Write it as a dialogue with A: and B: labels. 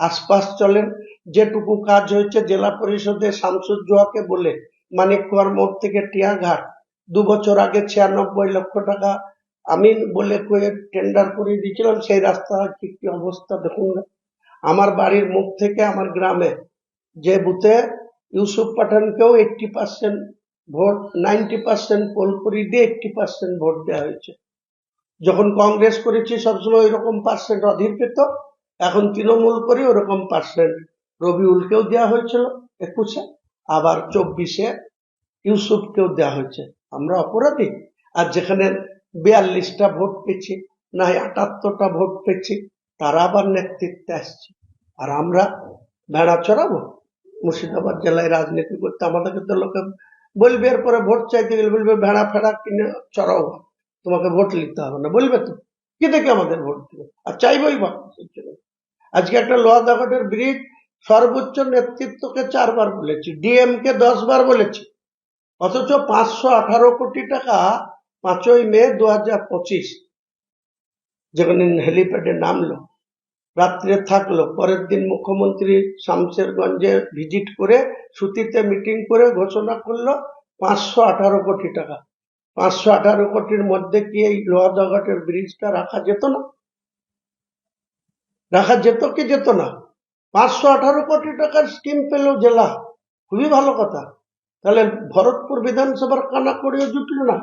A: আশপাশ চলেন। যেটুকু কাজ হয়েছে জেলা পরিষদে শামসুজ্জোয়াকে বলে মানিককুয়ার মোড় থেকে টিয়াঘাট, দু বছর আগে ছিয়ানব্বই লক্ষ টাকা আমি বলে কয়ে টেন্ডার করে দিয়েছিলাম সেই রাস্তা কি কি অবস্থা দেখুন না। আমার বাড়ির মুখ থেকে আমার গ্রামে যে বুথে Yusuf পাঠানকেও eighty percent vote ninety percent poll করি দিয়ে এইটটি পার্সেন্ট ভোট দেওয়া হয়েছে। যখন কংগ্রেস করেছি, সবসময় ওই রকম পার্সেন্ট অধীর পেত। এখন তৃণমূল করে ওরকম পার্সেন্ট রবিউলকেও দেওয়া হয়েছিল একুশে, আবার চব্বিশে ইউসুফকেও দেওয়া হয়েছে। আমরা অপরাধী। আর যেখানে বিয়াল্লিশটা ভোট পেয়েছি, না আটাত্তরটা ভোট পেয়েছি, তারা আবার নেতৃত্বে আসছে। আর আমরা ভেড়া চড়াবো? মুর্শিদাবাদ জেলায় রাজনীতি করতে আমাদেরকে তো লোকে বলবে, এরপরে ভোট চাইতে গেলে বলবে, ভেড়া ফেড়া কিনে চড়াও। তোমাকে ভোট লিখতে হবে না। বলবে তো? কি দেখে আমাদের ভোট দেবে? আর চাইবই বা? আজকে একটা লোহা দাগটের ব্রিজ সর্বোচ্চ নেতৃত্বকে চারবার বলেছি ডিএম কে দশ বার বলেছি, অথচ পাঁচশো আঠারো কোটি টাকা পাঁচই মে দু হাজার পঁচিশ, যেখানে হেলিপ্যাডে নামলো রাত্রে থাকল, পরের দিন মুখ্যমন্ত্রী শামশেরগঞ্জে ভিজিট করে সুতিতে মিটিং করে ঘোষণা করল পাঁচশো আঠারো কোটি টাকা, পাঁচশো আঠারো কোটির মধ্যে কি এই লোহাদঘাটের ব্রিজটা রাখা যেত না? রাখা যেত কি যেত না। পাঁচশো আঠারো কোটি টাকার স্কিম পেল জেলা। খুবই ভালো কথা। তাহলে ভরতপুর বিধানসভার কানা করেও জুটল না।